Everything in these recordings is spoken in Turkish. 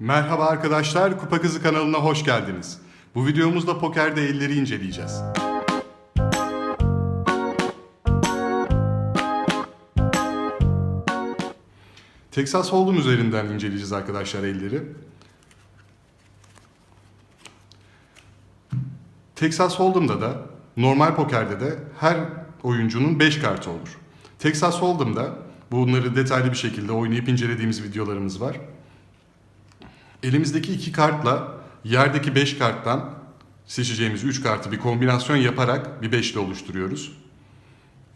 Merhaba arkadaşlar, Kupa Kızı kanalına hoş geldiniz. Bu videomuzda pokerde elleri inceleyeceğiz. Texas Hold'um üzerinden inceleyeceğiz arkadaşlar elleri. Texas Hold'em'da da normal pokerde de her oyuncunun 5 kartı olur. Texas Hold'em'da bunları detaylı bir şekilde oynayıp incelediğimiz videolarımız var. Elimizdeki iki kartla yerdeki 5 karttan seçeceğimiz 3 kartı bir kombinasyon yaparak bir beşli oluşturuyoruz.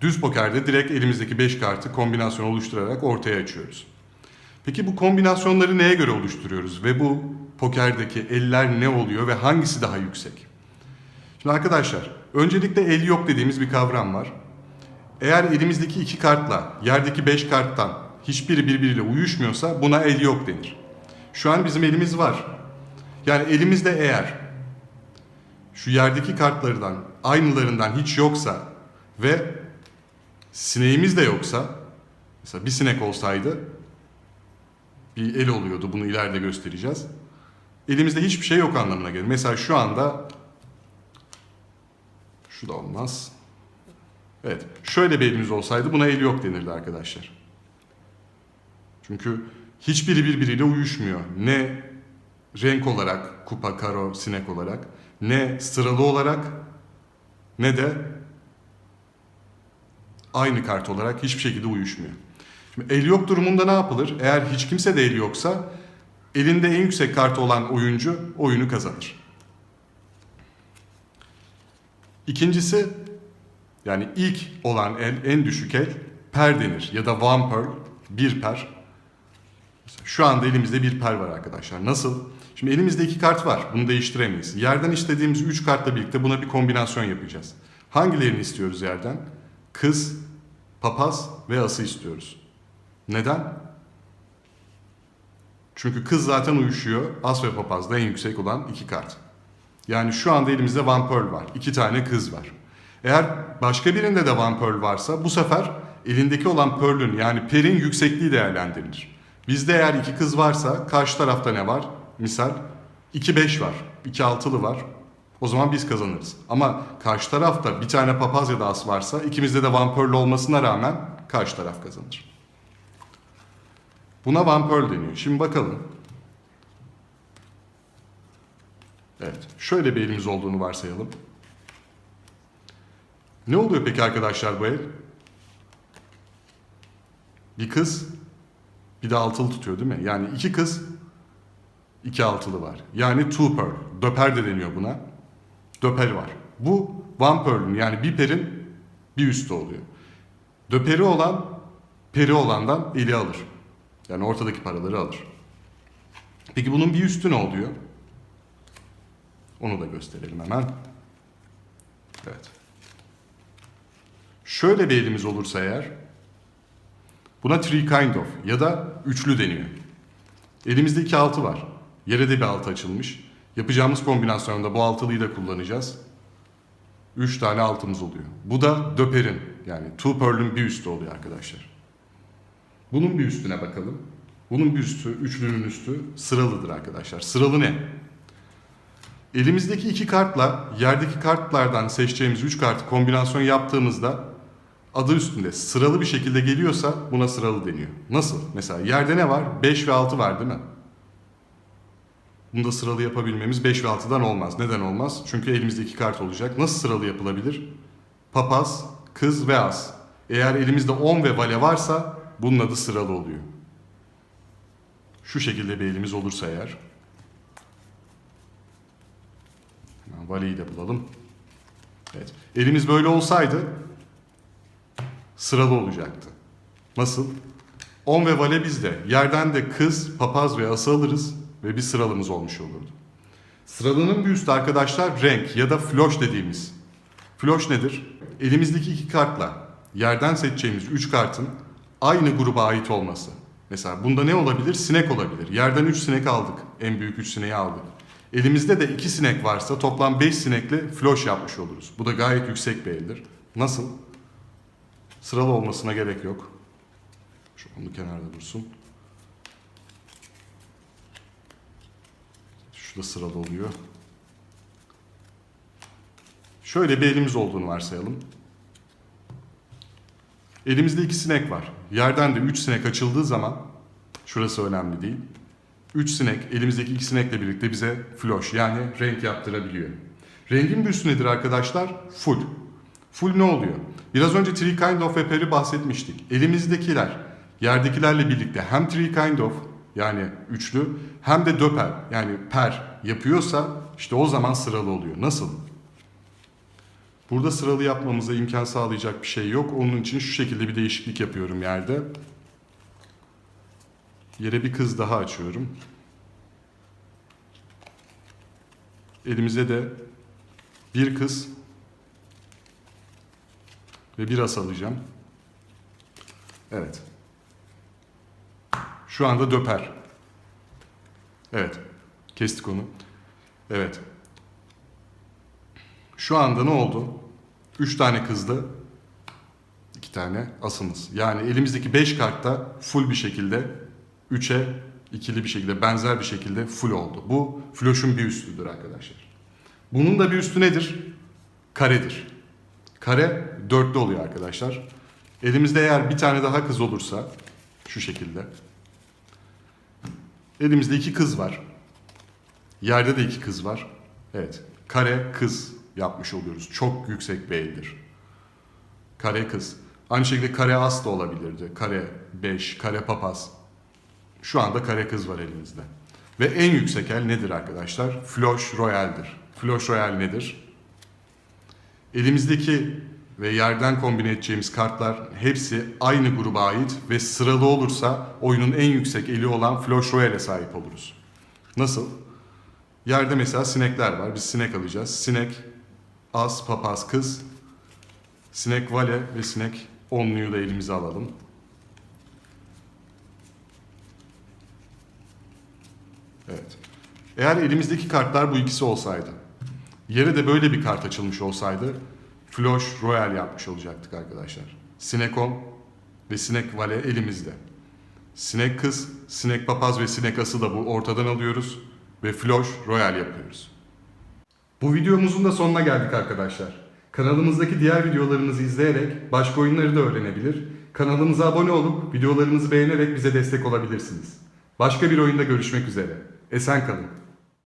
Düz pokerde direkt elimizdeki 5 kartı kombinasyon oluşturarak ortaya açıyoruz. Peki bu kombinasyonları neye göre oluşturuyoruz ve bu pokerdeki eller ne oluyor ve hangisi daha yüksek? Şimdi arkadaşlar öncelikle el yok dediğimiz bir kavram var. Eğer elimizdeki iki kartla yerdeki 5 karttan hiçbiri birbiriyle uyuşmuyorsa buna el yok denir. Şu an bizim elimiz var. Yani elimizde eğer şu yerdeki kartlardan aynılarından hiç yoksa ve sineğimiz de yoksa mesela bir sinek olsaydı bir el oluyordu bunu ileride göstereceğiz. Elimizde hiçbir şey yok anlamına gelir. Mesela şu anda şu da olmaz. Evet. Şöyle bir elimiz olsaydı buna el yok denirdi arkadaşlar. Çünkü hiçbiri birbiriyle uyuşmuyor. Ne renk olarak kupa, karo, sinek olarak, ne sıralı olarak ne de aynı kart olarak hiçbir şekilde uyuşmuyor. Şimdi el yok durumunda ne yapılır? Eğer hiç kimse de el yoksa elinde en yüksek kartı olan oyuncu oyunu kazanır. İkincisi yani ilk olan el, en düşük el per denir ya da one pearl, bir per. Şu anda elimizde bir per var arkadaşlar. Nasıl? Şimdi elimizde iki kart var. Bunu değiştiremeyiz. Yerden istediğimiz üç kartla birlikte buna bir kombinasyon yapacağız. Hangilerini istiyoruz yerden? Kız, papaz ve ası istiyoruz. Neden? Çünkü kız zaten uyuşuyor. As ve papaz da en yüksek olan iki kart. Yani şu anda elimizde One Pearl var. İki tane kız var. Eğer başka birinde de One Pearl varsa bu sefer elindeki olan Pearl'ün yani Per'in yüksekliği değerlendirilir. Bizde eğer iki kız varsa karşı tarafta ne var? Misal 2-5 var. 2 altılı var. O zaman biz kazanırız. Ama karşı tarafta bir tane papaz ya da as varsa ikimizde de Pearl olmasına rağmen karşı taraf kazanır. Buna Pearl deniyor. Şimdi bakalım. Evet. Şöyle bir elimiz olduğunu varsayalım. Ne oluyor peki arkadaşlar bu el? Bir kız bir de altılı tutuyor değil mi? Yani iki kız iki altılı var. Yani two pearl. Döper de deniyor buna. Döper var. Bu one pearl'ün yani bir perin bir üstü oluyor. Döperi olan peri olandan eli alır. Yani ortadaki paraları alır. Peki bunun bir üstü ne oluyor? Onu da gösterelim hemen. Evet. Şöyle bir elimiz olursa eğer buna three kind of ya da üçlü deniyor. Elimizde iki altı var. Yere de bir altı açılmış. Yapacağımız kombinasyonda bu altılıyı da kullanacağız. Üç tane altımız oluyor. Bu da döperin yani two pearl'ün bir üstü oluyor arkadaşlar. Bunun bir üstüne bakalım. Bunun bir üstü, üçlünün üstü sıralıdır arkadaşlar. Sıralı ne? Elimizdeki iki kartla yerdeki kartlardan seçeceğimiz üç kartı kombinasyon yaptığımızda adı üstünde sıralı bir şekilde geliyorsa buna sıralı deniyor. Nasıl? Mesela yerde ne var? 5 ve 6 var değil mi? Bunu da sıralı yapabilmemiz 5 ve 6'dan olmaz. Neden olmaz? Çünkü elimizde iki kart olacak. Nasıl sıralı yapılabilir? Papaz, kız ve as. Eğer elimizde 10 ve vale varsa bunun adı sıralı oluyor. Şu şekilde bir elimiz olursa eğer. Hemen valeyi de bulalım. Evet. Elimiz böyle olsaydı sıralı olacaktı. Nasıl? 10 ve vale bizde. Yerden de kız, papaz ve ası alırız ve bir sıralımız olmuş olurdu. Sıralının bir üstü arkadaşlar renk ya da floş dediğimiz. Floş nedir? Elimizdeki iki kartla yerden seçeceğimiz üç kartın aynı gruba ait olması. Mesela bunda ne olabilir? Sinek olabilir. Yerden 3 sinek aldık. En büyük 3 sineği aldık. Elimizde de 2 sinek varsa toplam 5 sinekle floş yapmış oluruz. Bu da gayet yüksek bir eldir. Nasıl? Sıralı olmasına gerek yok. Şu onu kenarda dursun. Şurada sıralı oluyor. Şöyle bir elimiz olduğunu varsayalım. Elimizde iki sinek var. Yerden de üç sinek açıldığı zaman, şurası önemli değil. Üç sinek, elimizdeki iki sinekle birlikte bize floş yani renk yaptırabiliyor. Rengin büyüsü nedir arkadaşlar? Full. Full ne oluyor? Biraz önce three kind of ve per'i bahsetmiştik. Elimizdekiler yerdekilerle birlikte hem three kind of yani üçlü hem de döper yani per yapıyorsa işte o zaman sıralı oluyor. Nasıl? Burada sıralı yapmamıza imkan sağlayacak bir şey yok. Onun için şu şekilde bir değişiklik yapıyorum yerde. Yere bir kız daha açıyorum. Elimize de bir kız ve bir as alacağım. Evet. Şu anda döper. Evet. Kestik onu. Evet. Şu anda ne oldu? Üç tane kızdı. iki tane asımız. Yani elimizdeki beş kartta full bir şekilde üçe ikili bir şekilde benzer bir şekilde full oldu. Bu floşun bir üstüdür arkadaşlar. Bunun da bir üstü nedir? Karedir. Kare dörtlü oluyor arkadaşlar. Elimizde eğer bir tane daha kız olursa şu şekilde. Elimizde iki kız var. Yerde de iki kız var. Evet. Kare kız yapmış oluyoruz. Çok yüksek bir eldir. Kare kız. Aynı şekilde kare as da olabilirdi. Kare 5, kare papaz. Şu anda kare kız var elimizde. Ve en yüksek el nedir arkadaşlar? Floş royaldir. Floş royal nedir? Elimizdeki ve yerden kombine edeceğimiz kartlar hepsi aynı gruba ait ve sıralı olursa oyunun en yüksek eli olan Floş Royale'e sahip oluruz. Nasıl? Yerde mesela sinekler var. Biz sinek alacağız. Sinek, as, papaz, kız. Sinek vale ve sinek onluyu da elimize alalım. Evet. Eğer elimizdeki kartlar bu ikisi olsaydı, yere de böyle bir kart açılmış olsaydı, Floş Royal yapmış olacaktık arkadaşlar. Sinekon ve Sinek Vale elimizde. Sinek kız, Sinek papaz ve Sinek ası da bu ortadan alıyoruz ve Floş Royal yapıyoruz. Bu videomuzun da sonuna geldik arkadaşlar. Kanalımızdaki diğer videolarımızı izleyerek başka oyunları da öğrenebilir. Kanalımıza abone olup videolarımızı beğenerek bize destek olabilirsiniz. Başka bir oyunda görüşmek üzere. Esen kalın.